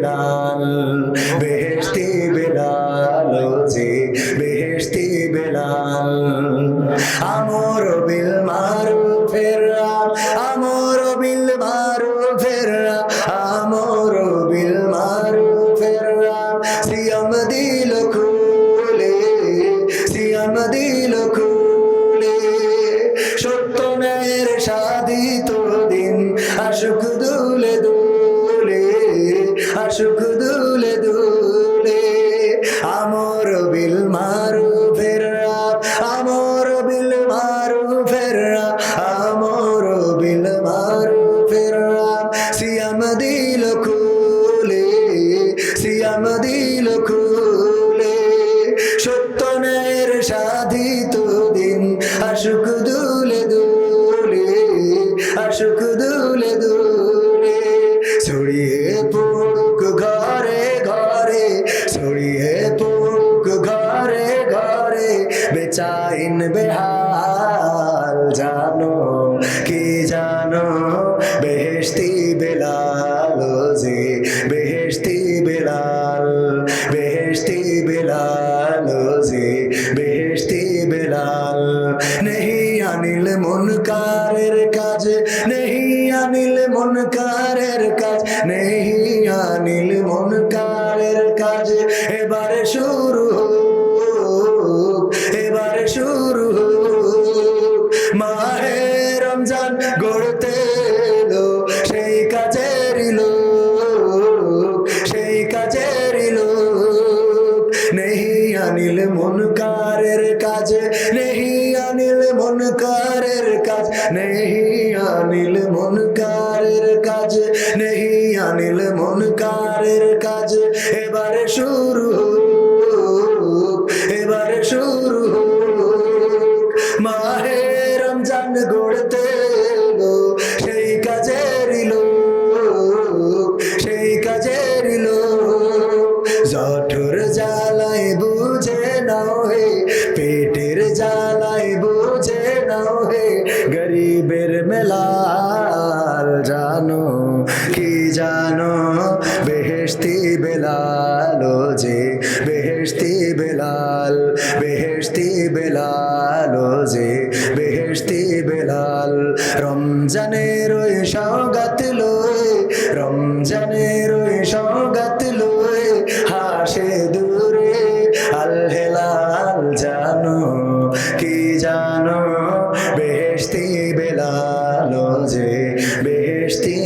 বেলাল, বেহেশতি বেলাল যে, বেহেশতি বেলাল। আমর বিল মারু ফেরা আমর বিল মারু ফেরা আমর বিল মারু ফেরা সিয়াম দিল খুলে, সিয়াম দিল খুলে। সত্য ন্যায়ের সাধিত দিন, আশুক দুলে আশুক দুলে দুলে আমর বিল মারু ফেরা আমর বিল মারু ফেরা আমর বিল মারু ফেরা সিয়াম দিল খুলে, সিয়াম দিল খুলে সত্য ন্যায়ের সাধিত দিন আশুক দুলে দুলে আশুক দুলে দুলে ছড়িয়ে পড়ুক বেচাইন বেহাল, জানো কি জানো? বেহেশতি বেলাল যে বেহেশতি বেলাল বেহেশতি বেলাল যে বেহেশতি বেলাল। নেহি আনিল মন মুনকারের কাজ, নেহি আনিল মন মুনকারের কাজ, নেহি আনিল মন মুনকারের কাজ। এবারে শুরু রমজান গড়তে এলো, সেই কাজেরই লোক, সেই কাজেরই লোক। নেহি আনিল মুনকারের কাজ, নেহি আনিল মুনকারের কাজ, নেহি আনিল মুনকারের কাজ, নেহি আনিল মুনকারের কাজ। এবারে শুরু পেটের জ্বালাই বুঝে নাও হে গরিবের মেলাল জানো, কি জানো? বেহেশতি বেলাল যে বেহেশতি বেলাল বেহেশতি বেলাল যে বেহেশতি বেলাল। রমজানের ওই সৌগাত লয়ে, রমজানের ওই সৌগাত লয়ে, হাসে দূরে আল হেলাল জানো? কি জানো? বেহস্তি বেলালো যে বেহস্তি